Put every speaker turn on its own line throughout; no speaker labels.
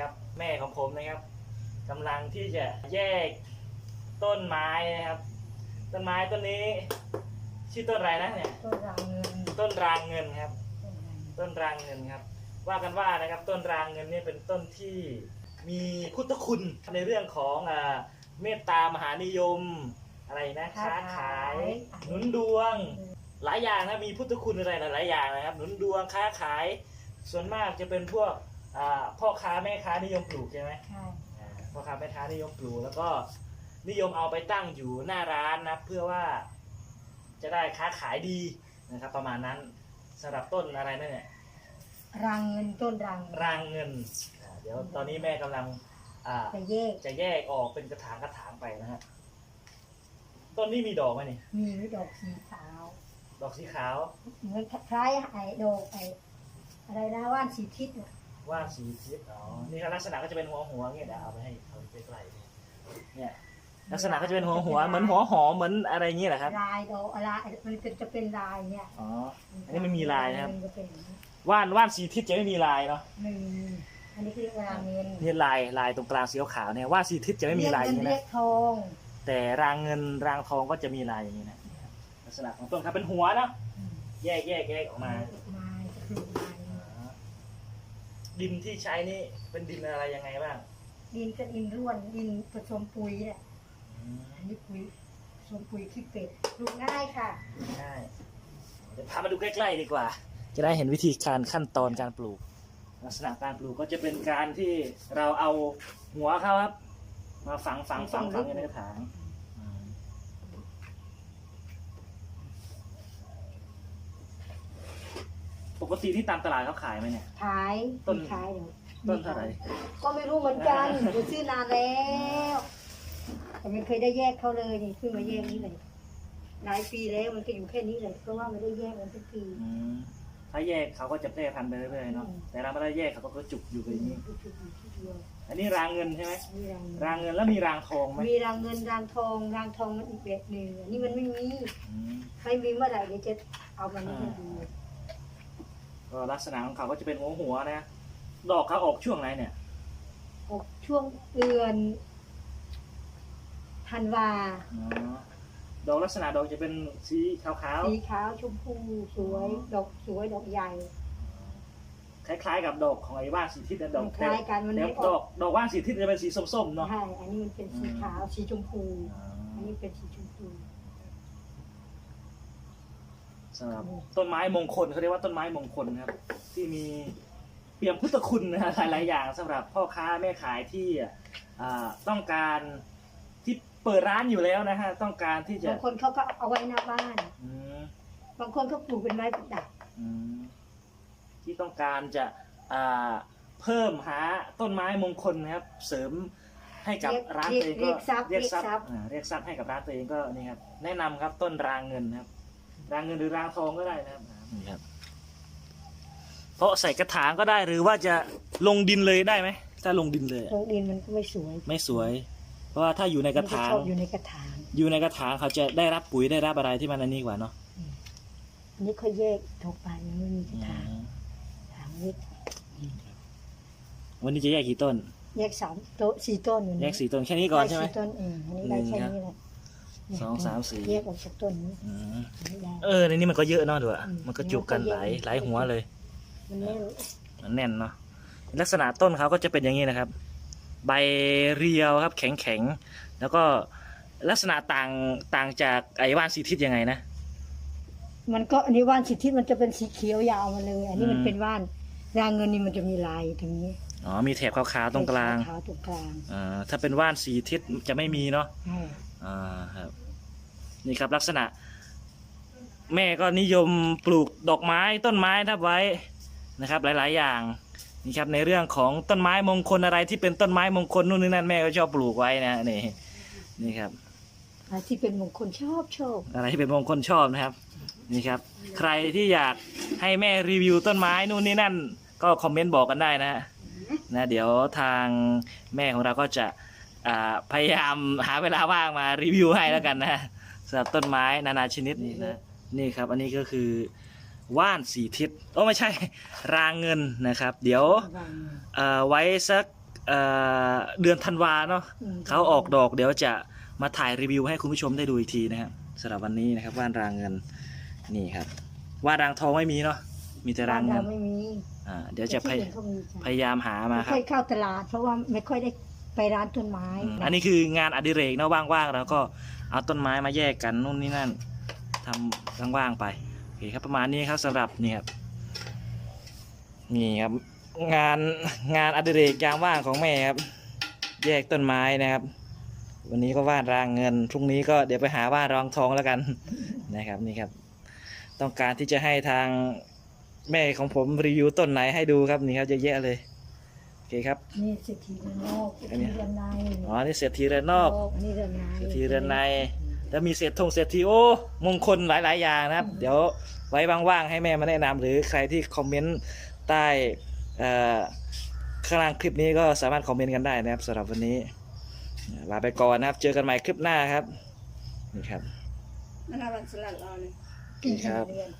ครับ แม่ของผมนะครับกำลังที่จะแยกต้นไม้นะครับ ต้นไม้ต้นนี้ ชื่อต้นอะไรนะเนี่ย
ต้นรางเงิน
ต้นรางเงินครับ
ต้นรางเงิน
ต้นรางเงินครับ ว่ากันว่านะครับต้นรางเงินนี่เป็นต้นที่มีพุทธคุณในเรื่องของอ่าเมตตามหานิยมอะไรนะค้าขายหนุนดวง หลายอย่างนะมีพุทธคุณอะไรหลายๆอย่างนะครับ หนุนดวงค้าขาย ส่วนมากจะเป็นพวก อ่าพ่อค้าแม่ค้านิยมปลูกใช่ไหม
ใช่
อ่าพ่อค้าแม่ค้านิยมปลูกแล้วก็นิยมเอาไปตั้งอยู่หน้าร้านนะเพื่อว่าจะได้ค้าขายดีนะครับ ประมาณนั้นสำหรับต้นอะไรนั่นเนี่ย
รางเงินต้นราง
รางเงินอ่าเดี๋ยวตอนนี้แม่กำลังอ่า
จะแยก
จะแยกออกเป็นกระถางกระถางไปนะฮะต้นนี้มีดอกไหมนี่
มีดอกสีขาว
ดอกสีขาว
เหมือนคล้ายไอ้ดอกไอ้อะไรนะว่านสีทิศน่ะ
ว่าสีทิศอ๋อ นี่ก็ลักษณะก็จะเป็นหัวหัวๆเงี้ยเดี๋ยวเอาไปให้เขาใกล้ๆเนี่ยลักษณะก็จะเป็นหัวหัวๆเหมือนหัวหอมเหมือนอะไรเงี้ยแหละครับ
ลายดอกอะไรมันเป็นจะเป็นลายเนี่ย
อ๋อ อันนี้ไม่มีลายนะครับ
มันจะเป็นอย่างนี้
ว่านว่านสีทิศจะไม่มีลายเนาะ
หนึ่งอันนี้คือรางเงิน
นี่ลายลายตรงกลางสีขาวๆเนี่ยว่านสีทิศจะไม่มีลายอย่าง
เรี
นี้
ย
นะ
กทอง
แต่รางเงินรางทองก็จะมีลายอย่างนี้นะ ลักษณะของต้นครับเป็นหัวเนาะ
อืม
แยกแยกแยกออกมา
มาจะคือลาย
ดินที่ใช้นี่เป็นดินอะไรยังไงบ้าง
ดินก็ดินร่วนดินผสมปุ๋ยเนี่ยอันนี้ปุ๋ยผสมปุ๋ยขี้เป็ดปลูกง่ายค่ะ
ใช่เดี๋ยวพามาดูใกล้ๆดีกว่า จะได้เห็นวิธีการขั้นตอนการปลูก ลักษณะการปลูกก็จะเป็นการที่เราเอาหัวเขาครับ มาฝังฝังฝังฝังอยู่ในกระถางอืมป กติที่ตามตลาดเขาขายไหมเนี่ย
ขาย
ต้น
ขายเดี๋ยว
ต้นเท่าไหร่
ก็ไม่รู้เหมือนกันเดี๋ยวซื้อนานแล้วแต่ไม่เคยได้แยกเขาเลยนี่เพิ่งมาแยกนี่เลยหลายปีแล้วมันก็อยู่แค่นี้เลยเพราะว่าไม่ได้แยกมันทุกปี
อืมถ้าแยกเขาก็จะแพร่พันธุ์ไปเรื่อยๆเนาะ
อืม
แต่เราไม่ได้แยกเขาก็จุกอยู่อย่างนี้
ทุกๆอยู่ที่เดียว
อันนี้รางเงินใช่ไหม
มีราง
รางเงินแล้วมีรางทองไหม
มีรางเงินรางทองรางทองมันอีกแบบหนึ่งอันนี้มันไม่มี
อืม
ใครมีเมื่อไหร่เดี๋ยวจะเอามันให้ดู
ก็ลักษณะของเขาก็จะเป็นหัวหัวๆนะ ดอกเขาออกช่วงไหนเนี่ย
ออกช่วงเดือนธันวา
อ๋อ ดอกลักษณะดอกจะเป็นสีขาว
สีขาวชมพูสวย ดอกสวยดอกใหญ่
ๆ คล้ายๆ กับดอกของไอ้ว่านสีทิศนะดอก
คล้ายกันมัน
แต่
ไม่อ
ด
อ
อกกดอกว่านสีทิศจะเป็นสีส้มๆเนาะ
ใช่อันนี้มันเป็นสีขาวสีชมพู
อ๋
อัน
อ
นี้เป็นสีชมพู
สำหรับต้นไม้มงคลเขาเรียกว่าต้นไม้มงคลครับ ที่มีเปี่ยมพุทธคุณนะฮะหลายๆอย่างสำหรับพ่อค้าแม่ขายที่อ่าต้องการที่เปิดร้านอยู่แล้วนะฮะต้องการที่จะ
บางคนเขาก็เอาไว้หน้าบ้าน
อืม
บางคนก็ปลูกเป็นไม้ประดับ
อืมที่ต้องการจะอ่าเพิ่มหาต้นไม้มงคลนะครับ เสริมให้กับ
เรียก
ร้านตัวเองก็
เรียกทรัพย์
เรียกทรัพ
เรียกทรัพ
ย์
ย์
อ่าเรียกทรัพย์ให้กับร้านตัวเองก็นี่ครับแนะนำครับต้นรางเงินนะครับ รางเงินหรือรางทองก็ได้นะครับนี่ครับ เพราะใส่กระถางก็ได้หรือว่าจะลงดินเลยได้ไหมถ้าลงดินเลย
ต
อะ
รงดินมันก็ไม่สวย
ไม่สวย เพราะว่าถ้าอยู่ในกระถาง
มันชอบอยู่ในกระถาง
อยู่ในกระถางเขาจะได้รับปุ๋ยได้รับอะไรที่มันอันนี้กว่าเนาะ
อันนี้เขาแยกถกไปยังไม่มีกระ
อื
ถาง
ม
ถางเล็ก
วันนี้จะแยกกี่ต้น
แยกสามโต๊ะสี่ต้นอยู่
แยกสี่ต้นแค่นี้ก่อนใช่ไหม
ด้สี่ต้นเองอันนี้ได้แค่นี้แหละเนี่ย
สองสามสี่
แยกออกจากต้นนี้
อืม
อันนี้ได้
เออในนี้มันก็เยอะเนาะดูอะ
อืม
มันก็จุกกันหลายหลายหัวเลย
มันแน่น
มันแน่นเนาะลักษณะต้นเขาก็จะเป็นอย่างนี้นะครับ ใบเรียวครับแข็งแข็งๆแล้วก็ลักษณะต่างต่างจากไอ้ว่านสีทิศยังไงนะ
มันก็อันนี้ว่านสิทธิมันจะเป็นสีเขียวยาวมาเลย อันนี้มัน
อืม
เป็นว่านรางเงินนี่มันจะมีลายตรงนี้
อ๋อมีแถบขาวๆตรงกลาง
ขาวๆตรงกลาง
อ่าถ้าเป็นว่านสีทิศจะไม่มีเนาะ
ใช่
อ่าครับ นี่ครับลักษณะ แม่ก็นิยมปลูกดอกไม้ต้นไม้ทับไว้นะครับหลาย ๆ อย่างนี่ครับในเรื่องของต้นไม้มงคลอะไรที่เป็นต้นไม้มงคลนู่นนี่นั่นแม่ก็ชอบปลูกไว้นะนี่นี่ครับ
อะไรที่เป็นมงคลชอบชอบ
อะไรที่เป็นมงคลชอบนะครับนี่ครับ ใครที่อยากให้แม่รีวิวต้นไม้นู่นนี่นั่น ก็คอมเมนต์บอกกันได้นะนะเดี๋ยวทางแม่ของเราก็จะอ่าพยายามหาเวลาว่างมารีวิวให้แล้วกันนะ สำหรับต้นไม้นานาชนิดนี่นะนี่ครับ อันนี้ก็คือว่านสีทิศโอ้ไม่ใช่ รางเงินนะครับ เดี๋ยว
รางเงิน
เอ่อไว้สักเอ่อเดือนธันวาเนาะ
อืม
เขาออกดอกเดี๋ยวจะมาถ่ายรีวิวให้คุณผู้ชมได้ดูอีกทีนะครับสำหรับวันนี้นะครับว่านรางเงินนี่ครับ ว่านรางทองไม่มีเนาะมีแต่รางเงิน
บ้ไม่มี
อ่าเดี๋ยวจะพย
แต่ที่อื่นเขามีจ้ะ
พยายามหามา
ไม่
ครั
ค่
บ
อยเข้าตลาด เพราะว่าไม่ค่อยได้ ไปร้านต้นไม้
อืมอันนี้คืองานอดิเรกเนาะว่างๆแล้วก็เอาต้นไม้มาแยกกันนู่นนี่นั่นทำว่างๆไปโอเคครับประมาณนี้ครับสำหรับนี่ครับนี่ครับงานงานอดิเรกยามว่างของแม่ครับ แยกต้นไม้นะครับ วันนี้ก็วาดรางเงินพรุ่งนี้ก็เดี๋ยวไปหาวาดรองทองแล้วกัน นะครับนี่ครับ ต้องการที่จะให้ทางแม่ของผมรีวิวต้นไหนให้ดูครับนี่ครับเยอะแยะเลย เคครับ
นี่เศรษฐีเรือนนอกเศรษ
อันนี้
ฐีเรือนใน
อ๋อ นี่เศรษฐีเรือนนอก
อันนี้เรือนใน
เศรษฐีเรือนใน แล้วมีเศรษฐงเศรษฐีโอ้มงคลหลาย ๆ อย่างนะครับ เดี๋ยวไว้ว่างๆให้แม่มาแนะนำหรือใครที่คอมเมนต์ใต้เอ่อข้างล่างคลิปนี้ก็สามารถคอมเมนต์กันได้นะครับสำหรับวันนี้ลาไปก่อนนะครับ เจอกันใหม่คลิปหน้าครับนี่ครับ
นะคะวันสลัดเราเลย
กี่
ครับ
เดือน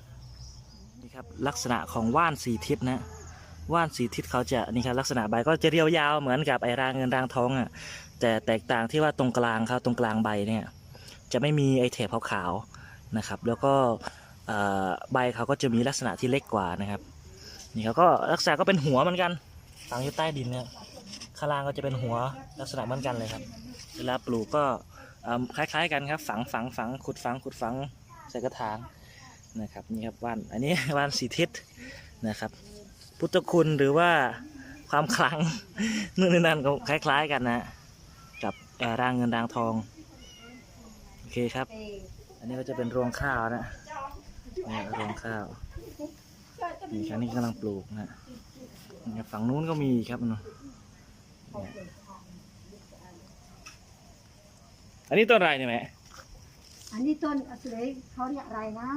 นี่ครับลักษณะของว่านสีทิศนะ ว่านสีทิศเขาจะนี่ครับลักษณะใบก็จะเรียวยาวเหมือนกับไอรางเงินรางทองอะแต่แตกต่างที่ว่าตรงกลางเขาตรงกลางใบเนี่ยจะไม่มีไอแถบขาวๆนะครับ แล้วก็ใบเขาก็จะมีลักษณะที่เล็กกว่านะครับนี่เขาก็ลักษณะก็เป็นหัวเหมือนกันฝังอยู่ใต้ดินเนี่ยข้างล่างก็จะเป็นหัวลักษณะเหมือนกันเลยครับ เวลาปลูกก็คล้าย ๆ กันครับ ฝังฝังฝังขุดฝังขุดฝังใส่กระถางนะครับนี่ครับว่านอันนี้ว่านสีทิศนะครับ พุทธคุณหรือว่าความคลังนู่นนี่นั่นก็คล้าย ๆ กันนะ กับเอ่อรางเงินรางทอง โอเคครับ
อั
นนี้ก็จะเป็นรวงข้าวนะนี่รวงข้าวนี่ครั้งนี้กำลังปลูกนะฝั่งนู้นก็มีครับนอันนี้ต้นอะไรเนี่ยแม่
อันนี้ต้นอะไรเขาเรียกอะไรนะ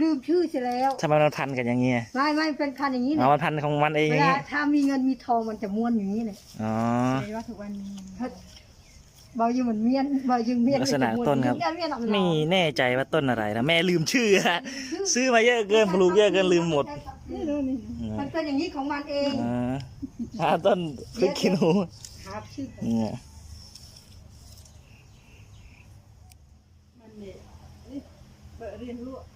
ลืมชื่อเสียแล้ว
ทำไมมันพันกันอย่างเงี้ย
ไม่ไม่เป็นพันอย่างนี้
อ๋
เล
อยมันพันของมันเองอ
เว
ย่าง
ลา
งี้
ถ้ามีเงินมีทองมันจะม้วนอย่างนี้เลย
อ๋อ
เลยว่าทุกวันนี้
เบาอยู่เหมือนเมียนเบาอยู่เมียน
ลักษณะต้นครับ
เมียนเมียนออกา
ไม่แน่ใจว่าต้นอะไรนะแม่ลืมชื่อฮะซื้อมาเยอะเกินปลูกเยอะเกินลืมหมด
นี่ดูนี่
มันเป็นอย่างนี้ของมันเอง
อ่าอ่าต้นพริกขี้หนู
ครับชื่อ
เนี่ย
มันเนี่ยนี่เปิดเรียนรู้แ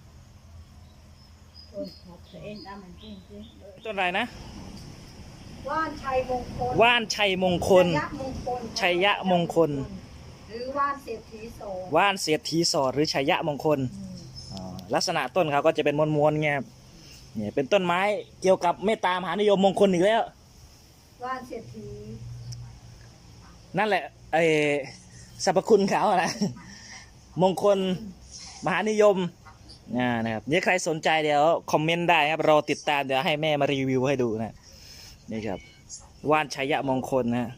ต่เอ็นตามมันจริงจริง
ต้นอะไรนะ
ว่านชัยมงคล
ว่านชัยมงคล
ชัยมงคล
ชัยมงคล
หรือว่านเศรษฐีโสด
ว่านเสียทีสอดหรือชัยมงคลอ๋อลักษณะต้นเขาก็จะเป็นม้วนๆเงี้ยครับเนี่ยเป็นต้นไม้เกี่ยวกับเมตตามหานิยมมงคลอีกแล้ว
ว่านเศรษฐี
นั่นแหละไอสรรพคุณเขาอะนะมงคลมหานิยม อ่านะครับนี่ใครสนใจเดี๋ยวคอมเมนต์ได้ครับรอติดตามเดี๋ยวให้แม่มารีวิวให้ดูนะนี่ครับว่านชัยมงคลนะ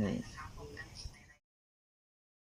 นี่